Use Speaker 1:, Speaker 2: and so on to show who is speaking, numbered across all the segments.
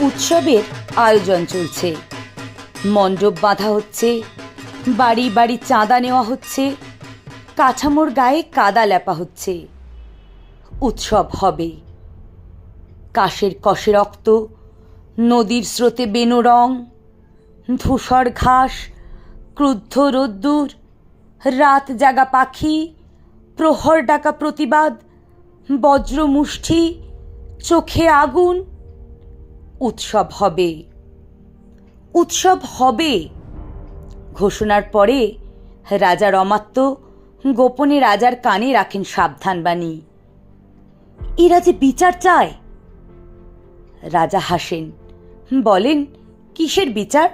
Speaker 1: উৎসবের আয়োজন চলছে। মণ্ডপ বাঁধা হচ্ছে, বাড়ি বাড়ি চাঁদা নেওয়া হচ্ছে কাঠামোর গায়ে কাদা লেপা হচ্ছে। উৎসব হবে। কাশের কষে রক্ত, নদীর স্রোতে বেনো রং, ধূসর ঘাস, ক্রুদ্ধ রোদ্দুর, রাত জাগা পাখি, প্রহর ডাকা প্রতিবাদ বজ্র মুষ্টি চোখে আগুন উৎসব হবে। উৎসব হবে। ঘোষণার পরে রাজার অমাত্য গোপনে রাজার কানে রাখেন সাবধান বাণী এরা যে বিচার চায়? রাজা হাসেন। বলেন, কিসের বিচার?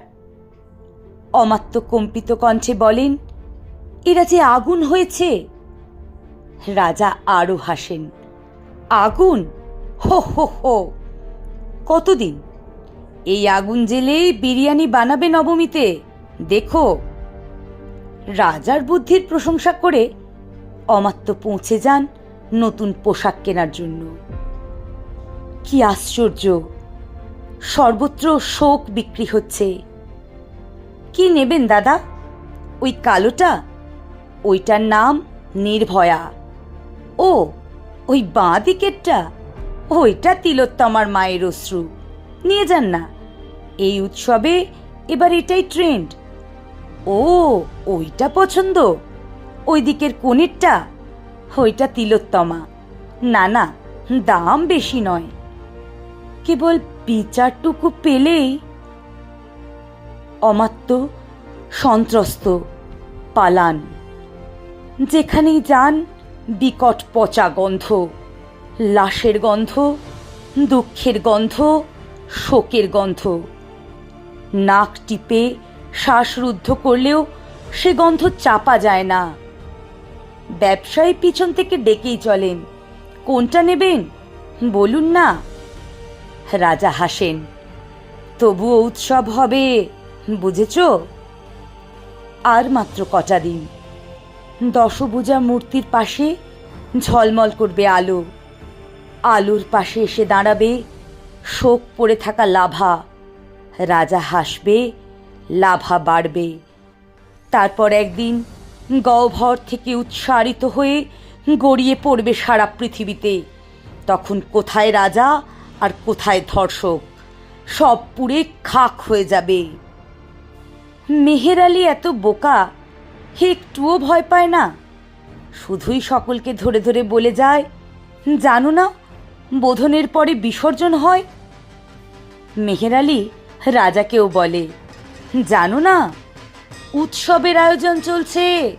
Speaker 1: অমাত্য কম্পিত কণ্ঠে বলেন, এরা যে আগুন হয়েছে। রাজা আরও হাসেন। আগুন? হো হো হো। কতদিন? এই আগুন জেলেই বিরিয়ানি বানাবে নবমীতে। দেখো। রাজার বুদ্ধির প্রশংসা করে অমাত্য পৌঁছে যান নতুন পোশাক কেনার জন্য। কি আশ্চর্য! সর্বত্র শোক বিক্রি হচ্ছে। কি নেবেন দাদা? ওই কালোটা? ওইটার নাম নির্ভয়া। ও, ওই বাঁ দিকেরটা? ওইটা তিলোত্তমার মায়ের অশ্রু। নিয়ে যান না। এই উৎসবে এবার এটাই ট্রেন্ড ও, ওইটা পছন্দ। ওই দিকের কোণেরটা ওইটা তিলোত্তমা। না না, দাম বেশি নয়। কেবল বিচারটুকু পেলেই অমাত্য, সন্ত্রস্ত, পালান। যেখানেই যান, বিকট পচা গন্ধ। লাশের গন্ধ, দুঃখের গন্ধ, শোকের গন্ধ। নাক টিপে শ্বাসরুদ্ধ করলেও সে গন্ধ চাপা যায় না। ব্যবসায়ী পিছন থেকে ডেকেই চলেন। কোনটা নেবেন? বলুন না। রাজা হাসেন। তবুও উৎসব হবে, বুঝেছ? আর মাত্র কটা দিন। দশভুজা মূর্তির পাশে ঝলমল করবে আলো। আলোর পাশে এসে দাঁড়াবে, শোক পড়ে থাকা লাভা, রাজা হাসবে, লাভা বাড়বে। তারপর একদিন গহ্বর থেকে উৎসারিত হয়ে গড়িয়ে পড়বে সারা পৃথিবীতে। তখন কোথায় রাজা আর কোথায় ধর্ষক, সব পুড়ে খাক হয়ে যাবে। মেহের আলী এত বোকা হে একটুও ভয় পায় না। শুধুই সকলকে ধরে ধরে বলে যায়, জানো না বোধনের পরে বিসর্জন হয়? মেহের আলী রাজাকেও বলে জানো না উৎসবের আয়োজন চলছে।